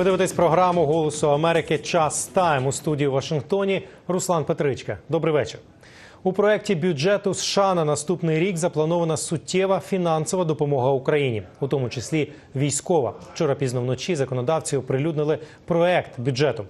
Ви дивитесь програму Голосу Америки Час Тайм у студії в Вашингтоні. Руслан Петричка. Добрий вечір. У проєкті бюджету США на наступний рік запланована суттєва фінансова допомога Україні, у тому числі військова. Вчора пізно вночі законодавці оприлюднили проект бюджету.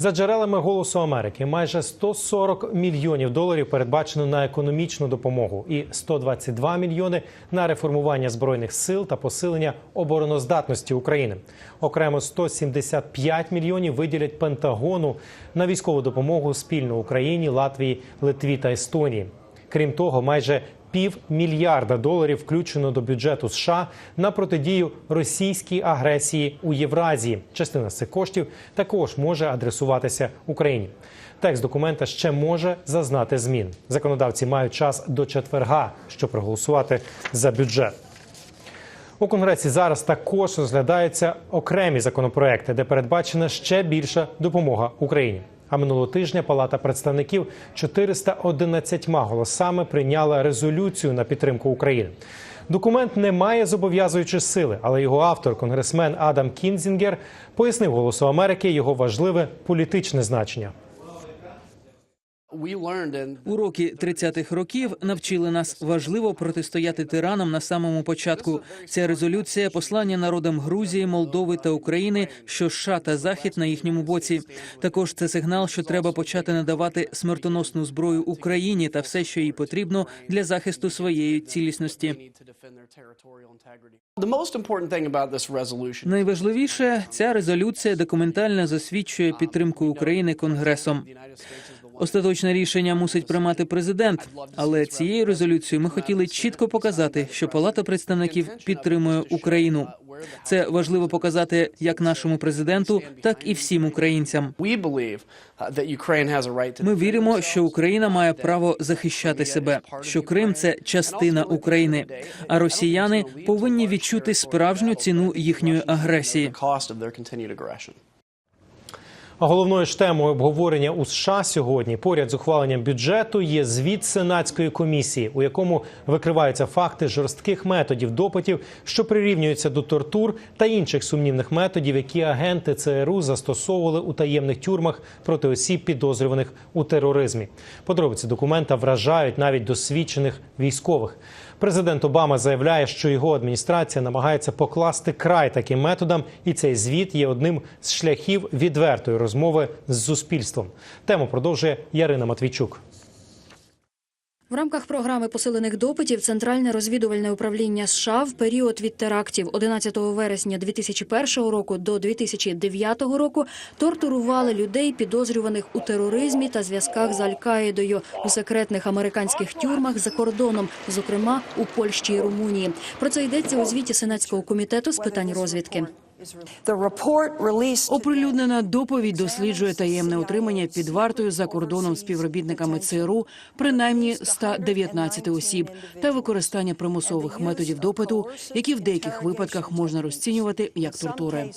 За джерелами Голосу Америки, майже 140 мільйонів доларів передбачено на економічну допомогу і 122 мільйони на реформування збройних сил та посилення обороноздатності України. Окремо 175 мільйонів виділять Пентагону на військову допомогу спільно Україні, Латвії, Литві та Естонії. Крім того, майже півмільярда доларів включено до бюджету США на протидію російській агресії у Євразії. Частина з цих коштів також може адресуватися Україні. Текст документа ще може зазнати змін. Законодавці мають час до четверга, щоб проголосувати за бюджет. У конгресі зараз також розглядаються окремі законопроекти, де передбачена ще більша допомога Україні. А минулого тижня Палата представників 411 голосами прийняла резолюцію на підтримку України. Документ не має зобов'язуючої сили, але його автор, конгресмен Адам Кінзінгер, пояснив голосу Америки його важливе політичне значення. Уроки 30-х років навчили нас важливо протистояти тиранам на самому початку. Ця резолюція послання народам Грузії, Молдови та України, що США та Захід на їхньому боці. Також це сигнал, що треба почати надавати смертоносну зброю Україні та все, що їй потрібно для захисту своєї цілісності. Найважливіше ця резолюція документально засвідчує підтримку України Конгресом. Остаточне рішення мусить приймати президент, але цією резолюцією ми хотіли чітко показати, що Палата представників підтримує Україну. Це важливо показати як нашому президенту, так і всім українцям. Ми віримо, що Україна має право захищати себе, що Крим це частина України, а росіяни повинні відчути справжню ціну їхньої агресії. А головною ж темою обговорення у США сьогодні, поряд з ухваленням бюджету, є звіт сенатської комісії, у якому викриваються факти жорстких методів допитів, що прирівнюються до тортур та інших сумнівних методів, які агенти ЦРУ застосовували у таємних тюрмах проти осіб, підозрюваних у тероризмі. Подробиці документа вражають навіть досвідчених військових. Президент Обама заявляє, що його адміністрація намагається покласти край таким методам, і цей звіт є одним з шляхів відвертої розмови з суспільством. Тему продовжує Ярина Матвійчук. В рамках програми посилених допитів Центральне розвідувальне управління США в період від терактів 11 вересня 2001 року до 2009 року тортурували людей, підозрюваних у тероризмі та зв'язках з Аль-Каїдою у секретних американських тюрмах за кордоном, зокрема у Польщі і Румунії. Про це йдеться у звіті Сенатського комітету з питань розвідки. Оприлюднена доповідь досліджує таємне утримання під вартою за кордоном співробітниками ЦРУ принаймні 119 осіб та використання примусових методів допиту, які в деяких випадках можна розцінювати як тортури.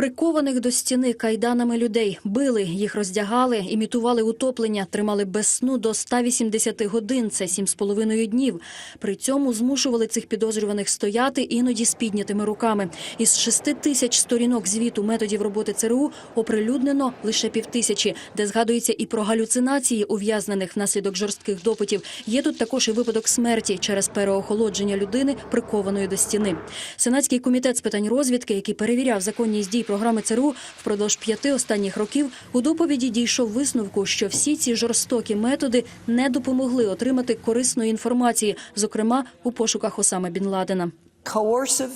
Прикованих до стіни кайданами людей били, їх роздягали, імітували утоплення, тримали без сну до 180 годин. Це 7,5 днів. При цьому змушували цих підозрюваних стояти іноді з піднятими руками. Із 6 тисяч сторінок звіту методів роботи ЦРУ оприлюднено лише півтисячі, де згадується і про галюцинації ув'язнених внаслідок жорстких допитів. Є тут також і випадок смерті через переохолодження людини, прикованої до стіни. Сенатський комітет з питань розвідки, який перевіряв законність дій програми ЦРУ впродовж п'яти останніх років, у доповіді дійшов висновку, що всі ці жорстокі методи не допомогли отримати корисної інформації, зокрема у пошуках Осами Бін Ладена.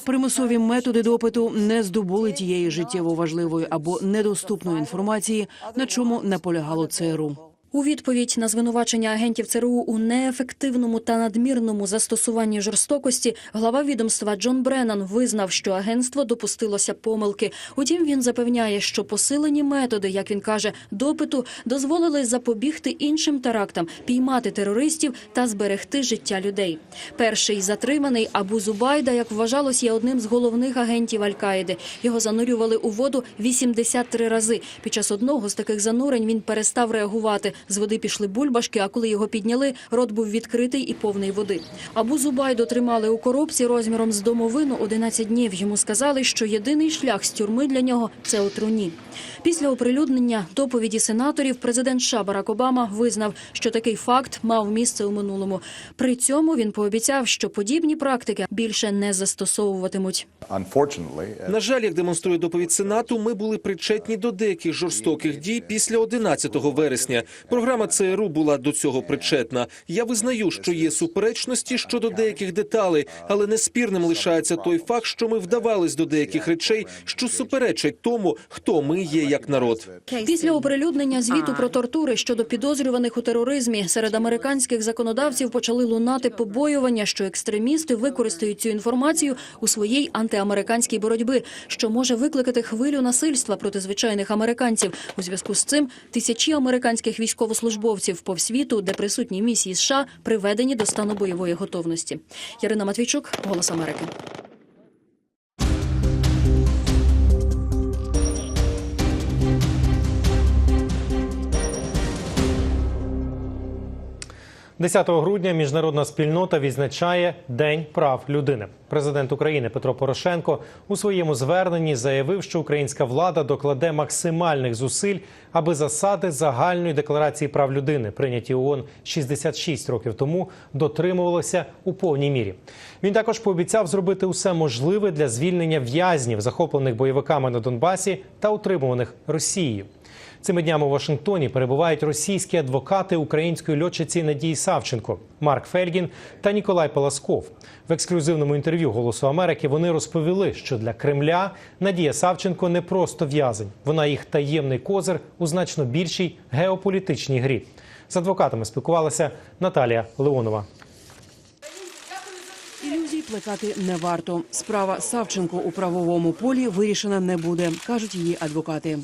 Примусові методи допиту не здобули тієї життєво важливої або недоступної інформації, на чому наполягало ЦРУ. У відповідь на звинувачення агентів ЦРУ у неефективному та надмірному застосуванні жорстокості глава відомства Джон Бреннан визнав, що агентство допустилося помилки. Утім, він запевняє, що посилені методи, як він каже, допиту дозволили запобігти іншим терактам, піймати терористів та зберегти життя людей. Перший затриманий Абу Зубайда, як вважалось, є одним з головних агентів Аль-Каїди. Його занурювали у воду 83 рази. Під час одного з таких занурень він перестав реагувати. З води пішли бульбашки, а коли його підняли, рот був відкритий і повний води. Абу Зубайду тримали у коробці розміром з домовину 11 днів. Йому сказали, що єдиний шлях з тюрми для нього це отруні. Після оприлюднення доповіді сенаторів президент США Барак Обама визнав, що такий факт мав місце у минулому. При цьому він пообіцяв, що подібні практики більше не застосовуватимуть. На жаль, як демонструє доповідь Сенату, ми були причетні до деяких жорстоких дій після 11 вересня. Програма ЦРУ була до цього причетна. Я визнаю, що є суперечності щодо деяких деталей, але неспірним лишається той факт, що ми вдавались до деяких речей, що суперечать тому, хто ми є як народ. Після оприлюднення звіту про тортури щодо підозрюваних у тероризмі серед американських законодавців почали лунати побоювання, що екстремісти використають цю інформацію у своїй антиамериканській боротьбі, що може викликати хвилю насильства проти звичайних американців. У зв'язку з цим тисячі американських військовослужбовців по світу, де присутні місії США, приведені до стану бойової готовності. Ярина Матвійчук, Голос Америки. 10 грудня міжнародна спільнота відзначає День прав людини. Президент України Петро Порошенко у своєму зверненні заявив, що українська влада докладе максимальних зусиль, аби засади загальної декларації прав людини, прийняті ООН 66 років тому, дотримувалися у повній мірі. Він також пообіцяв зробити усе можливе для звільнення в'язнів, захоплених бойовиками на Донбасі та утримуваних Росією. Цими днями у Вашингтоні перебувають російські адвокати української льотчиці Надії Савченко, Марк Фельгін та Ніколай Паласков. В ексклюзивному інтерв'ю Голосу Америки вони розповіли, що для Кремля Надія Савченко не просто в'язень, вона їх таємний козир у значно більшій геополітичній грі. З адвокатами спілкувалася Наталія Леонова. Ілюзій плекати не варто. Справа Савченко у правовому полі вирішена не буде, кажуть її адвокати.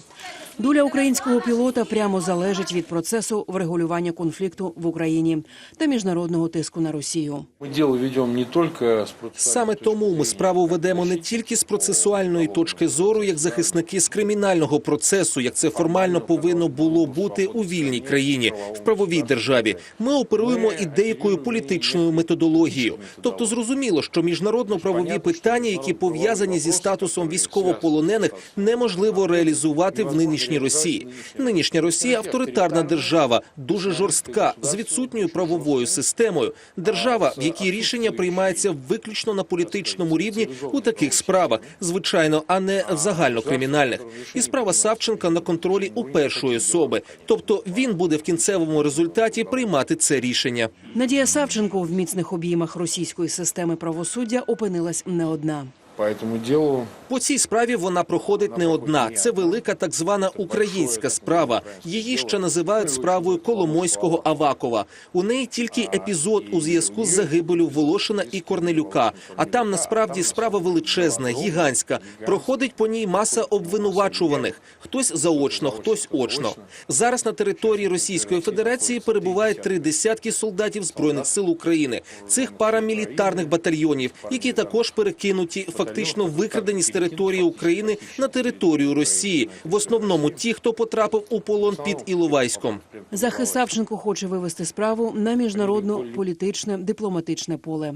Доля українського пілота прямо залежить від процесу врегулювання конфлікту в Україні та міжнародного тиску на Росію. Мы дело ведем только с процессуальной Саме тому ми справу ведемо не тільки з процесуальної точки зору, як захисники з кримінального процесу, як це формально повинно було бути у вільній країні, в правовій державі. Ми оперуємо і деякою політичною методологією. Тобто, зрозуміло, що міжнародно-правові питання, які пов'язані зі статусом військовополонених, неможливо реалізувати в нинішній Росії. Нинішня Росія авторитарна держава, дуже жорстка, з відсутньою правовою системою. Держава, в якій рішення приймаються виключно на політичному рівні у таких справах, звичайно, а не в загальнокримінальних. І справа Савченка на контролі у першої особи. Тобто він буде в кінцевому результаті приймати це рішення. Надія Савченко в міцних обіймах російської системи правосуддя опинилась не одна. По этому делу По цій справі вона проходить не одна. Це велика так звана українська справа. Її ще називають справою Коломойського Авакова. У неї тільки епізод у зв'язку з загибелю Волошина і Корнелюка. А там насправді справа величезна, гігантська. Проходить по ній маса обвинувачуваних. Хтось заочно, хтось очно. Зараз на території Російської Федерації перебувають три десятки солдатів збройних сил України. Цих парамілітарних батальйонів, які також перекинуті, фактично викрадені з території України на територію Росії. В основному ті, хто потрапив у полон під Іловайськом. Захист Савченко хоче вивести справу на міжнародно політичне дипломатичне поле.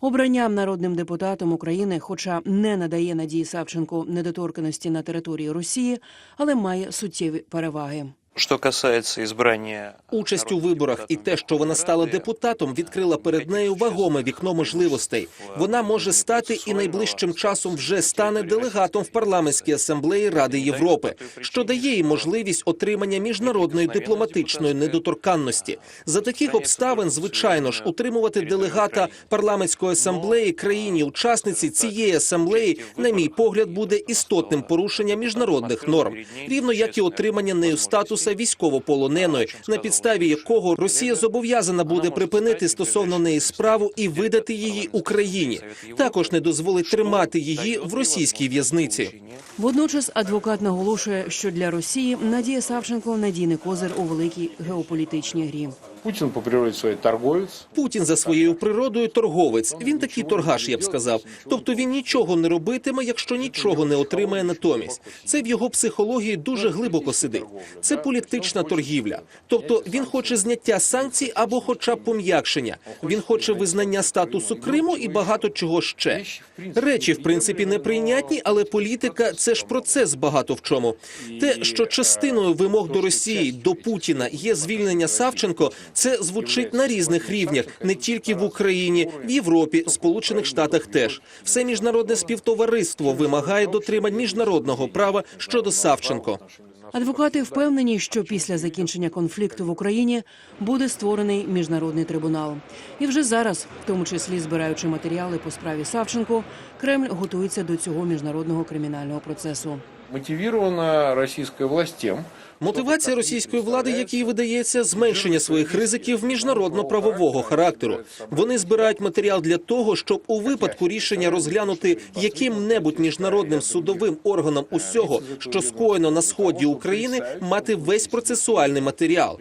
Обранням народним депутатом України, хоча не надає Надії Савченко недоторканості на території Росії, але має суттєві переваги. Что касается избрания Участь у виборах і те, що вона стала депутатом, відкрила перед нею вагоме вікно можливостей. Вона може стати і найближчим часом вже стане делегатом в парламентській асамблеї Ради Європи, що дає їй можливість отримання міжнародної дипломатичної недоторканності. За таких обставин, звичайно ж, утримувати делегата парламентської асамблеї країні учасниці цієї асамблеї, на мій погляд, буде істотним порушенням міжнародних норм, рівно як і отримання нею статуса військовополоненої, на підставі якого Росія зобов'язана буде припинити стосовно неї справу і видати її Україні. Також не дозволить тримати її в російській в'язниці. Водночас адвокат наголошує, що для Росії Надія Савченко надійний козир у великій геополітичній грі. Путин по природе своей торговец. Путін за своєю природою торговець. Він такий торгаш, я б сказав. Тобто він нічого не робитиме, якщо нічого не отримає натомість. Це в його психології дуже глибоко сидить. Це політична торгівля. Тобто він хоче зняття санкцій або, хоча б пом'якшення. Він хоче визнання статусу Криму і багато чого ще. Речі, в принципі, неприйнятні, але політика це ж процес багато в чому. Те, що частиною вимог до Росії, до Путіна є звільнення Савченко, це звучить на різних рівнях, не тільки в Україні, в Європі, Сполучених Штатах теж. Все міжнародне співтовариство вимагає дотримань міжнародного права щодо Савченко. Адвокати впевнені, що після закінчення конфлікту в Україні буде створений міжнародний трибунал. І вже зараз, в тому числі збираючи матеріали по справі Савченко, Кремль готується до цього міжнародного кримінального процесу. Мотивирована российская власть тем, Мотивація російської влади, як їй видається, зменшення своїх ризиків міжнародно-правового характеру. Вони збирають матеріал для того, щоб у випадку рішення розглянути яким-небудь міжнародним судовим органом усього, що скоєно на сході України, мати весь процесуальний матеріал.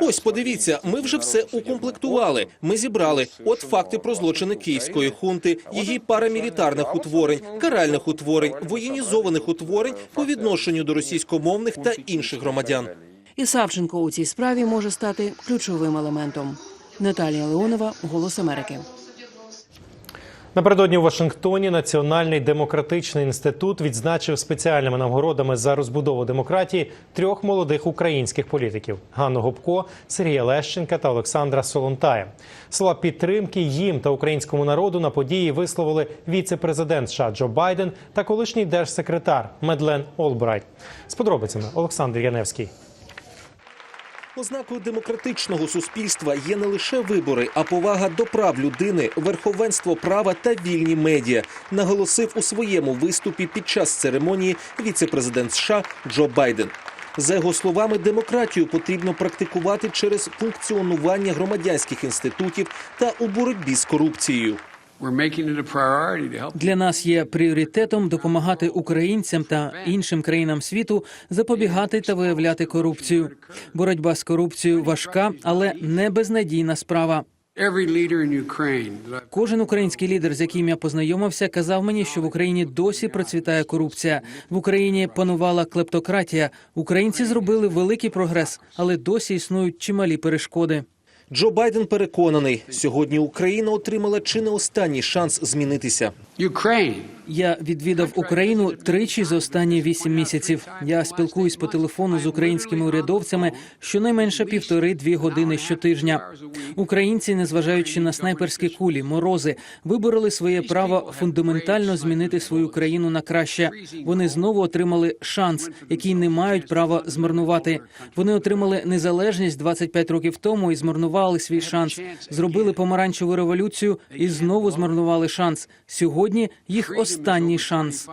Ось подивіться, ми вже все укомплектували. Ми зібрали от факти про злочини київської хунти, її парамілітарних утворень, каральних утворень, воєнізованих утворень по відношенню до російськомовних та інших громадян. І Савченко у цій справі може стати ключовим елементом. Наталія Леонова, Голос Америки. Напередодні у Вашингтоні Національний демократичний інститут відзначив спеціальними нагородами за розбудову демократії трьох молодих українських політиків: Ганну Гопко, Сергія Лещенка та Олександра Солонтая. Слова підтримки їм та українському народу на події висловили віце-президент США Джо Байден та колишній держсекретар Медлен Олбрайт. З подробицями Олександр Яневський. Ознакою демократичного суспільства є не лише вибори, а повага до прав людини, верховенство права та вільні медіа, наголосив у своєму виступі під час церемонії віце-президент США Джо Байден. За його словами, демократію потрібно практикувати через функціонування громадянських інститутів та у боротьбі з корупцією. Для нас є пріоритетом допомагати українцям та іншим країнам світу запобігати та виявляти корупцію. Боротьба з корупцією важка, але не безнадійна справа. Кожен український лідер, з яким я познайомився, казав мені, що в Україні досі процвітає корупція. В Україні панувала клептократія. Українці зробили великий прогрес, але досі існують чималі перешкоди. Джо Байден переконаний, сьогодні Україна отримала чи не останній шанс змінитися. Я відвідав Україну тричі за останні вісім місяців. Я спілкуюсь по телефону з українськими урядовцями щонайменше півтори-дві години щотижня. Українці, незважаючи на снайперські кулі, морози, вибороли своє право фундаментально змінити свою країну на краще. Вони знову отримали шанс, який не мають права змарнувати. Вони отримали незалежність 25 років тому і змарнували свій шанс. Зробили помаранчеву революцію і знову змарнували шанс. Сьогодні їх останній шанс.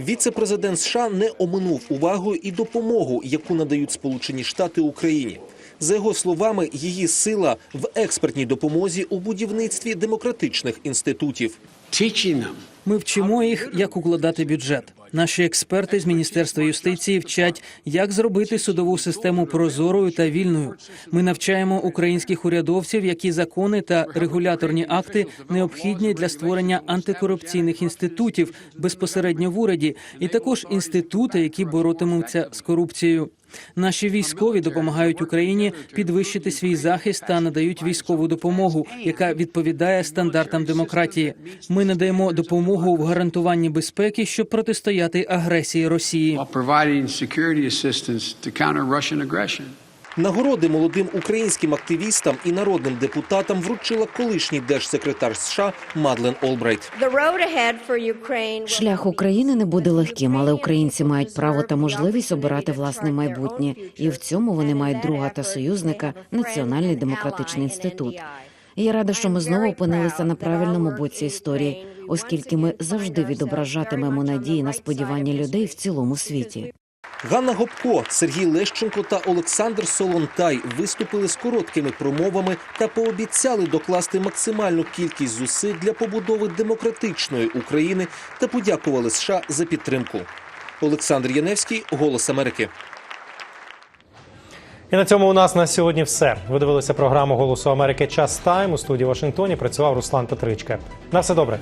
Віце-президент США не оминув увагу і допомогу, яку надають Сполучені Штати Україні. За його словами, її сила в експертній допомозі у будівництві демократичних інститутів. teaching them Ми вчимо їх, як укладати бюджет. Наші експерти з міністерства юстиції вчать, як зробити судову систему прозорою та вільною. Ми навчаємо українських урядовців, які закони та регуляторні акти необхідні для створення антикорупційних інститутів безпосередньо в уряді, і також інститути, які боротимуться з корупцією. Наші військові допомагають Україні підвищити свій захист та надають військову допомогу, яка відповідає стандартам демократії. Ми надаємо допомогу в гарантуванні безпеки, щоб протистояти агресії Росії. Нагороди молодим українським активістам і народним депутатам вручила колишній держсекретар США Мадлен Олбрайт. Шлях України не буде легким, але українці мають право та можливість обирати власне майбутнє, і в цьому вони мають друга та союзника Національний демократичний інститут. Я рада, що ми знову опинилися на правильному боці історії, оскільки ми завжди відображатимемо надії на сподівання людей в цілому світі. Ганна Гопко, Сергій Лещенко та Олександр Солонтай виступили з короткими промовами та пообіцяли докласти максимальну кількість зусиль для побудови демократичної України та подякували США за підтримку. Олександр Яневський, Голос Америки. І на цьому у нас на сьогодні все. Ви дивилися програму Голосу Америки Час Тайм у студії Вашингтоні. Працював Руслан Петричка. На все добре.